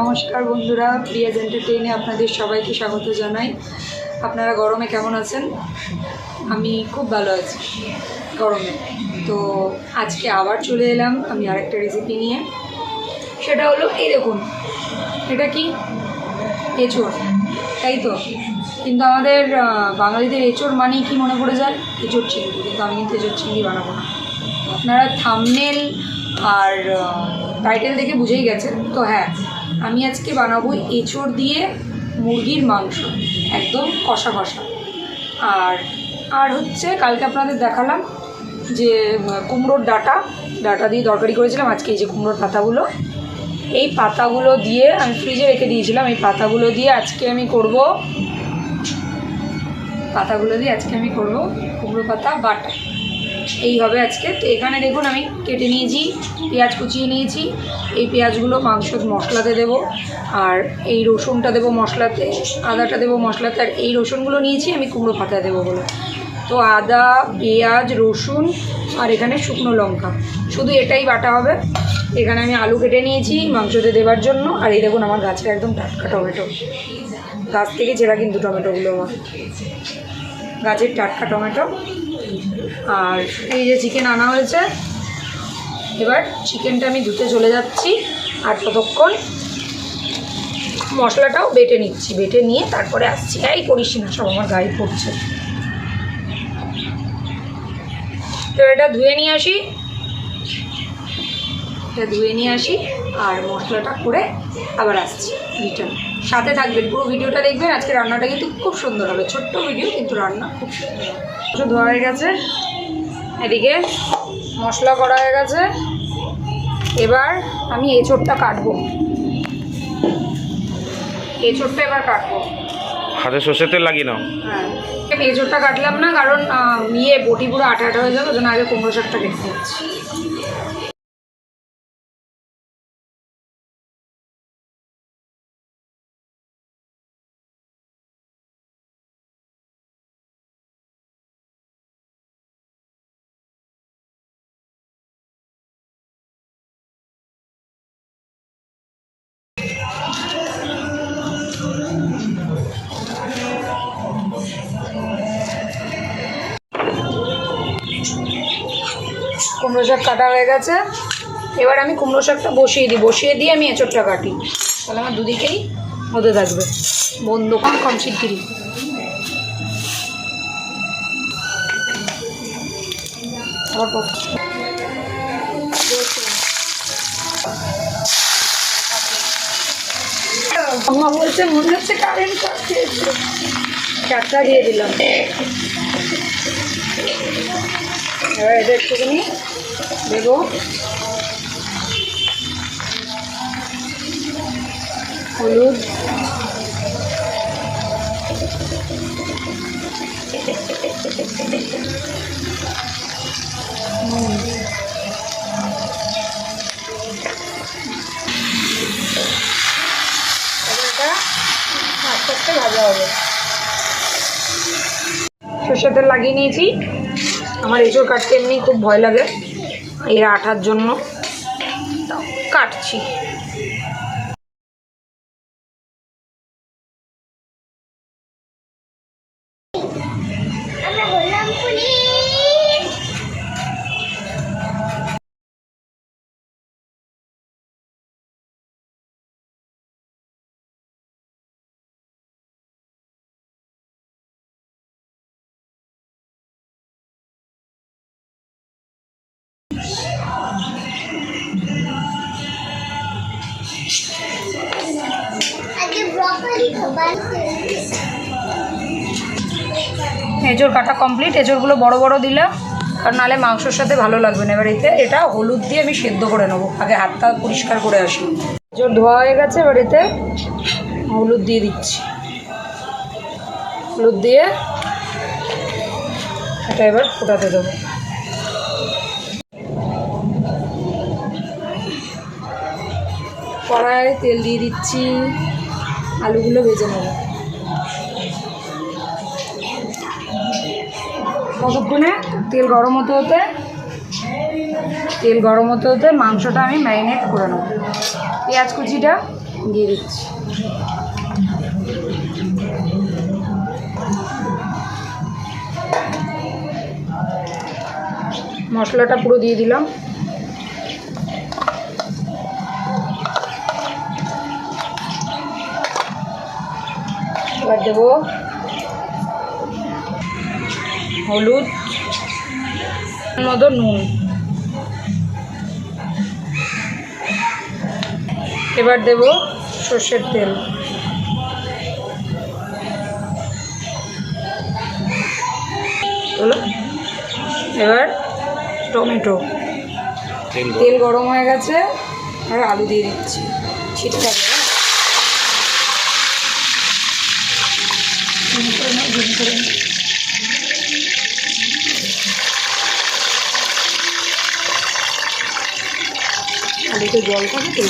নমস্কার বন্ধুরা প্রিয়াজ এন্টারটেইনে আপনাদের সবাইকে স্বাগত জানাই। আপনারা গরমে কেমন আছেন? আমি খুব ভালো আছি, গরমে। তো আজকে আবার চলে এলাম আমি আরেকটা রেসিপি নিয়ে। সেটা হলো, এই দেখুন, এটা কি? এঁচোড়, তাই তো? কিন্তু আমাদের বাঙালিদের এঁচোড় মানেই কি মনে পড়ে যায়? এঁচোড় চিংড়ি, কিন্তু আমি কিন্তু এঁচোড় চিংড়ি বানাবো না। আপনারা থামনেল আর টাইটেল দেখে বুঝেই গেছেন। তো হ্যাঁ আমি আজকে বানাবো এঁচোড় দিয়ে মুরগির মাংস, একদম কষা কষা। আর আর হচ্ছে কালকে আপনাদের দেখালাম যে কুমড়োর ডাটা ডাটা দিয়ে তরকারি করেছিলাম, আজকে এই যে কুমড়োর পাতাগুলো। এই পাতাগুলো দিয়ে আমি ফ্রিজে রেখে দিয়েছিলাম, এই পাতাগুলো দিয়ে আজকে আমি করব, পাতাগুলো দিয়ে আজকে আমি করব কুমড়ো পাতা বাটা। এই হবে আজকে। তো এখানে দেখুন আমি কেটে নিয়েছি, পেঁয়াজ কুচিয়ে নিয়েছি। এই পেঁয়াজগুলো মাংসর মশলাতে দেব, আর এই রসুনটা দেবো মশলাতে, আদাটা দেবো মশলাতে, আর এই রসুনগুলো নিয়েছি আমি কুমড়ো পাতা দেবো বলে। তো আদা, পেঁয়াজ, রসুন, আর এখানে শুকনো লঙ্কা। শুধু এটাই বাটা হবে। এখানে আমি আলু কেটে নিয়েছি মাংসতে দেওয়ার জন্য, আর এই দেখুন আমার গাছের একদম টাটকা টমেটো। গাছ থেকে ছেঁড়া কিন্তু টমেটোগুলো আমার। গাছের টাটকা টমেটো। আর এই যে চিকেন আনা হয়েছে, এবার চিকেনটা আমি ধুতে চলে যাচ্ছি, আর ততক্ষণ মশলাটাও বেটে নিচ্ছি, বেটে নিয়ে তারপরে আসছি। এই করিস না, সব আমার গায়ে পড়ছে। তো এটা ধুয়ে নিয়ে আসি। এটা ধুয়ে নিয়ে আসি আর মশলাটা করে আবার আসছি রিটার্ন সাথে থাকবেন পুরো ভিডিওটা দেখবেন। আজকে রান্নাটা কিন্তু খুব সুন্দর হবে। ছোট্ট ভিডিও কিন্তু রান্না খুব সুন্দর হবে। ধোয়া হয়ে গেছে। এদিকে মশলা করা হয়ে গেছে। এবার আমি এঁচোড়টা কাটবো। এঁচোড়টা এবার কাটবো। হাতে সর্ষের তেল লাগিয়ে নাও। হ্যাঁ। এঁচোড়টা কাটলাম না কারণ ইয়ে বটি পুরো আটা আঠা হয়ে যাবে ওই জন্য আগে কুমড়ো শাকটা কেটে দিচ্ছি কুমড়ো শাক কাটা হয়ে গেছে। এবার আমি কুমড়ো শাকটা বসিয়ে দিই। বসিয়ে দিয়ে আমি এঁচোড়টা কাটি। তাহলে আমার দুদিকেই হতে থাকবে। বন্ধ কম কম শিগগিরি বলছে হচ্ছে দিয়ে দিলাম। এবার এটা একটুখানি দেবো হলুদ। আস্তে ভাজা হবে। সর্ষের তেল লাগিয়ে নিয়েছি। আমার এঁচড় কাটতে এমনি খুব ভয় লাগে। এর আঠার জন্য কাটছি। এঁচড় কাটা কমপ্লিট এঁচড়গুলো বড় বড় দিলাম, কারণ নাহলে মাংসর সাথে ভালো লাগবে না। এবার এতে, এটা হলুদ দিয়ে আমি সেদ্ধ করে নেব। আগে হাতটা পরিষ্কার করে আসি। এঁচড় ধোয়া হয়ে গেছে, এবার এতে হলুদ দিয়ে দিচ্ছি। হলুদ দিয়ে এটা এবার ফোটাতে দেবো। কড়ায় তেল দিয়ে দিচ্ছি। আলুগুলো ভেজে নেব। কতক্ষণে? তেল গরম হতে হতে? তেল গরম হতে হতে মাংসটা আমি ম্যারিনেট করে নেব। পেঁয়াজ কুচিটা দিয়ে দিচ্ছি। মশলাটা পুরো দিয়ে দিলাম। এবার দেবো হলুদ মতো নুন। এবার দেব সর্ষের তেল। এবার টমেটো। তেল গরম। হয়ে গেছে আর আলু দিয়ে দিচ্ছি। ছিটে থাকবে হ্যাঁ? ঝুম করে নাও, ঝুম করে নাও। আলুতে জল থাকে তো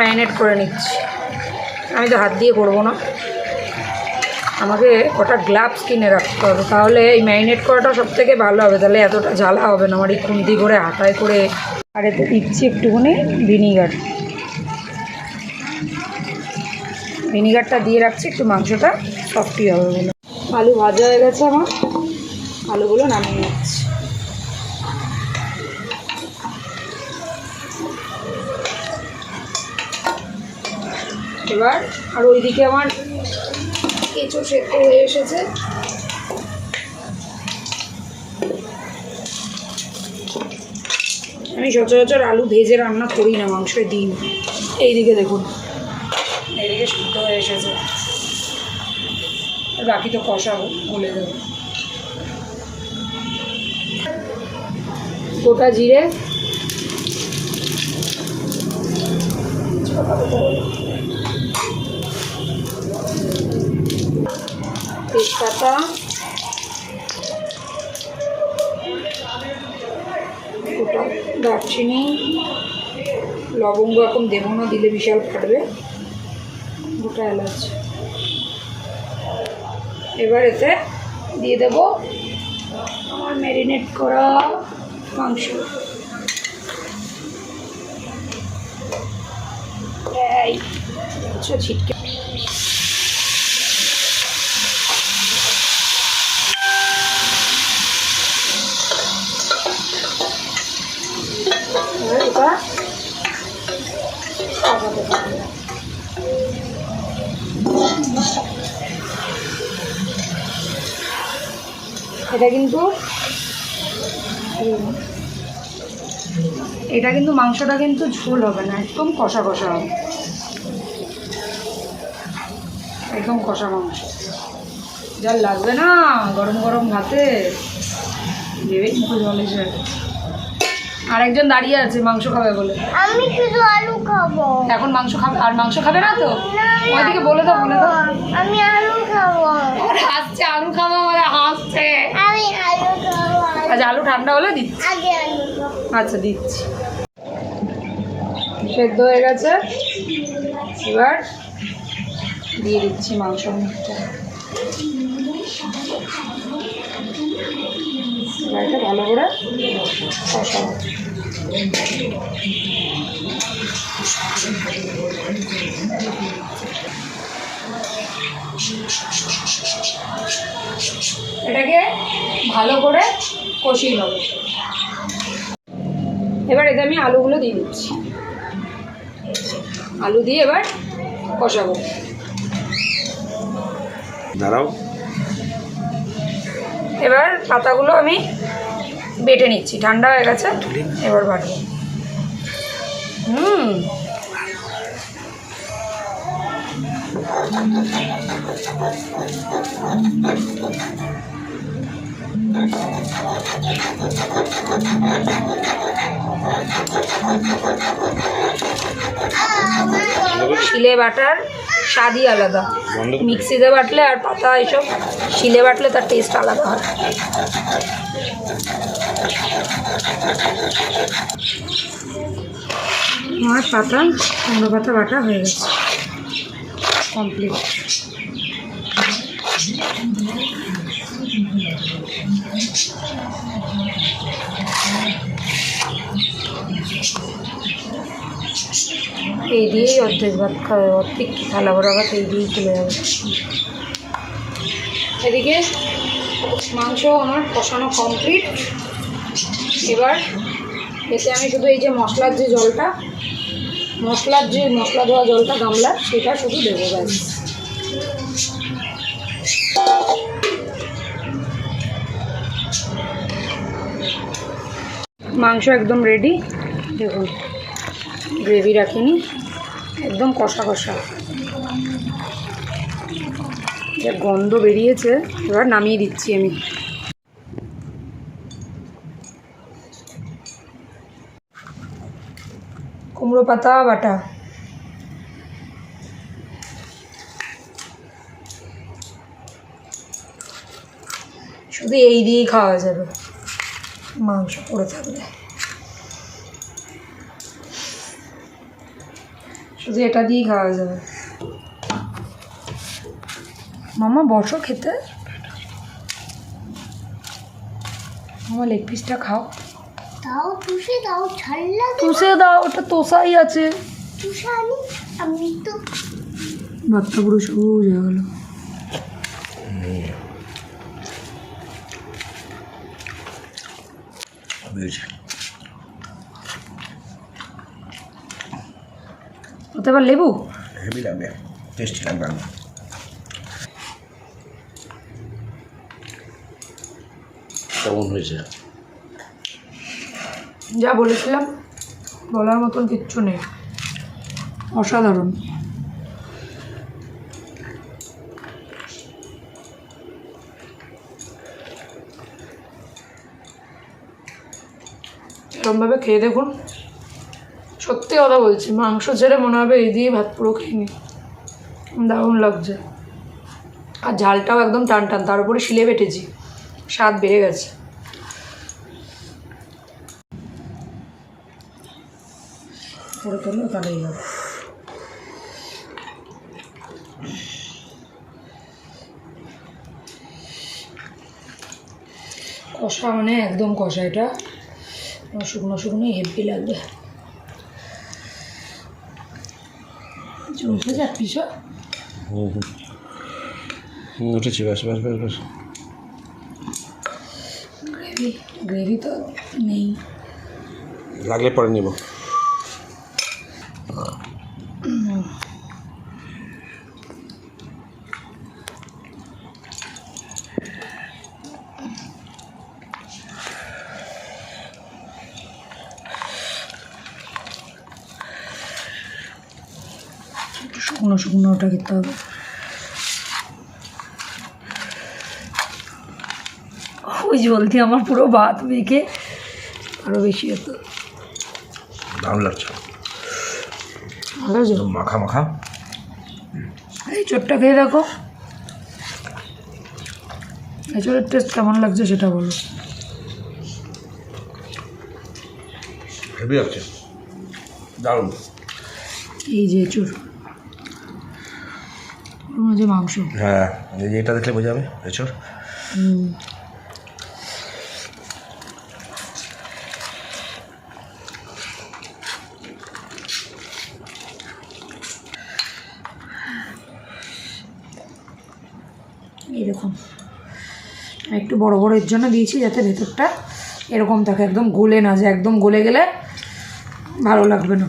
ম্যারিনেট করে নিচ্ছি। আমি তো হাত দিয়ে করব না। আমাকে ওটা গ্লাভস কিনে রাখতে হবে, তাহলে এই ম্যারিনেট করাটা সব থেকে ভালো হবে। তাহলে এতটা জ্বালা হবে না, আমার এই খুন্তি করে হাতায় করে আর এতে দিচ্ছি একটুখানি ভিনিগার। ভিনিগারটা দিয়ে রাখছি, একটু মাংসটা সফটি হবে বলে। আলু ভাজা হয়ে গেছে আমার। আলুগুলো নামিয়ে নিচ্ছি। এবার আর ওইদিকে আমার কেঁচো সেদ্ধ হয়ে এসেছে। আমি সচরাচর আলু ভেজে রান্না করি না, মাংসের দিন এইদিকে দেখুন। এইদিকে শুদ্ধ হয়ে এসেছে। বাকি তো কষা বলে দেবো। গোটা জিরে? তেজপাতা? দারচিনি? লবঙ্গ এখন দেবো না, দিলে বিশাল ফাটবে। গোটা এলাচ। এবার এতে দিয়ে দেব আমার ম্যারিনেট করা মাংস। ছিটকে কষাতে থাকবে এটা কিন্তু এটা কিন্তু মাংসটা কিন্তু ঝোল হবে না, একদম কষা কষা হবে। একদম কষা মাংস। যা লাগবে না গরম গরম ভাতে, ভেবেই মুখে জল এসে আর একজন দাঁড়িয়ে আছে মাংস খাবে বলে। আমি শুধু আলু খাব। এখন মাংস খাবে আর মাংস খাবে না তো? ওইদিকে বলে দাও বলে দাও। আমি আলু খাব। ওরে হাসছে আলু খাব বলে হাসছে আমি আলু খাব। আচ্ছা আলু ঠান্ডা হলে দিচ্ছি। আগে আলু আচ্ছা দিচ্ছি। সেদ্ধ হয়ে গেছে। এবার দিয়ে দিচ্ছি মাংস। মুখটা এটা ভালো করে কষাবো এটাকে ভালো করে কষিয়ে নেব। এবার এতে আমি আলুগুলো দিয়ে দিচ্ছি। আলু দিয়ে এবার কষাবো। দাঁড়াও। এবার পাতাগুলো আমি বেটে নিচ্ছি। ঠান্ডা হয়ে গেছে এবার বাটবো। হুম। শিলে বাটার স্বাদই আলাদা। মিক্সিতে বাটলে আর পাতা এসব শিলে বাটলে তার টেস্ট আলাদা হয়। আমার পাতা কুমড়ো পাতা বাটা হয়ে গেছে। কমপ্লিট এই দিয়েই অর্ধেক ভাত খাবে। অর্ধেক থালা ভরা ভাত, এই দিয়েই চলে যাবে। এদিকে মাংস আমার কষানো কমপ্লিট এবার এতে আমি শুধু এই যে মশলার যে জলটা, মশলার যে মশলা দেওয়া জলটা গামলা সেটা শুধু দেবো ব্যাস। মাংস একদম রেডি দেখুন গ্রেভি রাখিনি, একদম কষা কষা। যা গন্ধ বেরিয়েছে, এবার নামিয়ে দিচ্ছি আমি। কুমড়ো পাতা, বাটা। শুধু এই দিয়েই খাওয়া যাবে। মাংস পড়ে থাকলে শুধু এটা দিয়েই খাওয়া যাবে। মামা বসো খেতে। মামা লেগ পিসটা খাও। তাও তুষে দাও ছাড়লা তুষে দাও ওটা তোষাই আছে। তুষে আনি আমি তো ভাতটা পুরো সবুজ হয়ে গেল। বুঝেছি ওতে আবার লেবু? হেভি লাগবে টেস্টি লাগবে কেমন হয়েছে? যা বলেছিলাম বলার মতন কিচ্ছু নেই। অসাধারণ। এরকমভাবে খেয়ে দেখুন। সত্যি কথা বলছি, মাংস ছেড়ে মনে হবে এই দিয়ে ভাত পুরো খেয়ে নি দারুণ লাগছে। আর ঝালটাও একদম টান টান, তার উপরে শিলে বেটেছি, স্বাদ বেড়ে গেছে। কষা মানে একদম কষা এটা। শুকনো শুকনো হেভি লাগবে। চলছে যাক পিসা। হুম হুম। হুম উঠেছি ব্যাস ব্যাস ব্যাস ব্যাস। গ্রেভি গ্রেভি তো নেই। লাগলে পরে নেব একটু শুকনো খেতে হবে ওই জল দিয়ে আমার পুরো ভাত মেখে আরও বেশি হতো দারুণ লাগছে। ভালো। জল মাখা মাখা। এই চোরটা খেয়ে দেখো। এঁচড়ের টেস্ট কেমন লাগছে সেটা বলো। হেভি লাগছে। দারুণ। এই যে এঁচড়। মাঝে মাংস। হ্যাঁ এই যে এটা দেখলে বোঝা যাবে এছর এরকম একটু বড় বড় এর জন্য দিয়েছি যাতে ভেতরটা এরকম থাকে একদম গলে না যায় একদম গলে গেলে ভালো লাগবে না।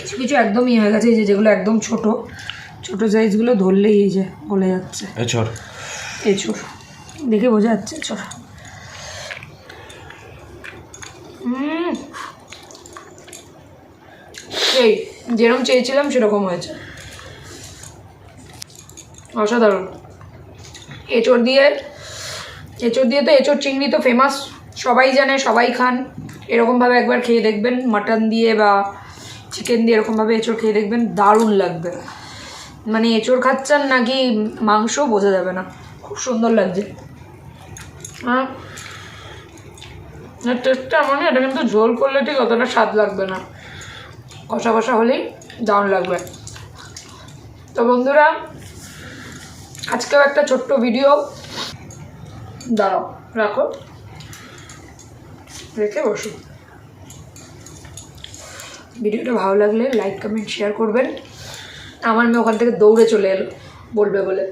কিছু কিছু একদমই হয়ে গেছে যে যেগুলো একদম ছোট ছোট সাইজগুলো ধরলেই এই যে গলে যাচ্ছে। এছর এঁচড় দেখে বোঝা যাচ্ছে উম। এই যেরকম চেয়েছিলাম সেরকম হয়েছে। অসাধারণ। এঁচড় দিয়ে এঁচড় দিয়ে তো এঁচড় চিংড়ি তো ফেমাস সবাই জানে সবাই খান। এরকমভাবে একবার খেয়ে দেখবেন। মাটন দিয়ে বা চিকেন দিয়ে এরকমভাবে এঁচড় খেয়ে দেখবেন। দারুণ লাগবে। মানে এঁচড় খাচ্ছেন নাকি মাংস বোঝা যাবে না। খুব সুন্দর লাগছে। হ্যাঁ টেস্টটা এমনই এটা কিন্তু ঝোল করলে ঠিক অতটা স্বাদ লাগবে না। কষা কষা হলেই দারুণ লাগবে। তো বন্ধুরা, আজকেও একটা ছোট্ট ভিডিও দাঁড়াও, রাখো। রেখে বসো। ভিডিওটা ভালো লাগলে লাইক, কমেন্ট শেয়ার করবেন। আমার মেয়ে ওখান থেকে দৌড়ে চলে এলো, বলবে বলে।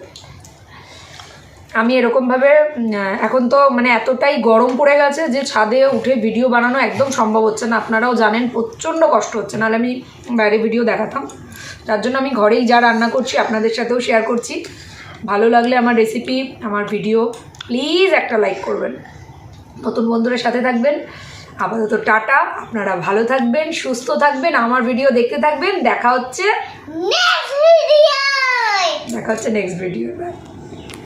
আমি এরকমভাবে এখন তো মানে এতটাই গরম পড়ে গেছে যে ছাদে উঠে ভিডিও বানানো একদম সম্ভব হচ্ছে না। আপনারাও জানেন, প্রচণ্ড কষ্ট হচ্ছে। নাহলে আমি বাইরে ভিডিও দেখাতাম। তার জন্য আমি ঘরেই যা রান্না করছি, আপনাদের সাথেও শেয়ার করছি। ভালো লাগলে আমার রেসিপি আমার ভিডিও প্লিজ একটা লাইক করবেন। নতুন বন্ধুদের সাথে থাকবেন। আপাতত টাটা আপনারা ভালো থাকবেন সুস্থ থাকবেন আমার ভিডিও দেখতে থাকবেন দেখা হচ্ছে দেখা হচ্ছে নেক্সট ভিডিও